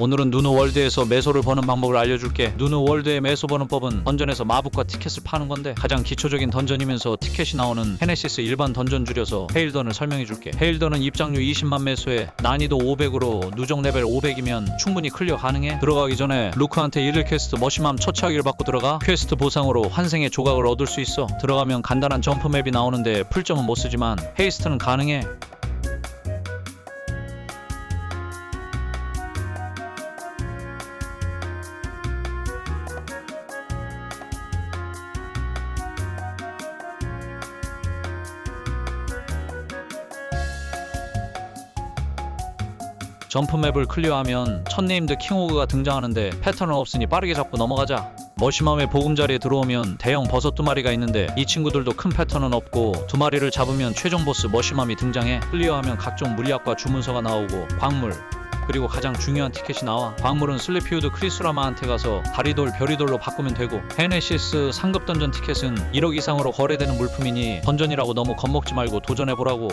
오늘은 누누 월드에서 매소를 버는 방법을 알려줄게. 누누 월드의 매소 버는 법은 던전에서 마법과 티켓을 파는 건데 가장 기초적인 던전이면서 티켓이 나오는 헤네시스 일반 던전 줄여서 헤일던을 설명해줄게. 헤일던은 입장료 20만 매소에 난이도 500으로 누적 레벨 500이면 충분히 클리어 가능해. 들어가기 전에 루크한테 일일 퀘스트 머시맘 처치하기를 받고 들어가 퀘스트 보상으로 환생의 조각을 얻을 수 있어. 들어가면 간단한 점프 맵이 나오는데 풀점은 못 쓰지만 헤이스트는 가능해. 점프맵을 클리어하면 첫 네임드 킹호그가 등장하는데 패턴은 없으니 빠르게 잡고 넘어가자. 머시맘의 보금자리에 들어오면 대형 버섯 두 마리가 있는데 이 친구들도 큰 패턴은 없고 두 마리를 잡으면 최종 보스 머시맘이 등장해 클리어하면 각종 물약과 주문서가 나오고 광물 그리고 가장 중요한 티켓이 나와 광물은 슬리피우드 크리스라마한테 가서 다리돌 별이돌로 바꾸면 되고 헤네시스 상급 던전 티켓은 1억 이상으로 거래되는 물품이니 던전이라고 너무 겁먹지 말고 도전해보라고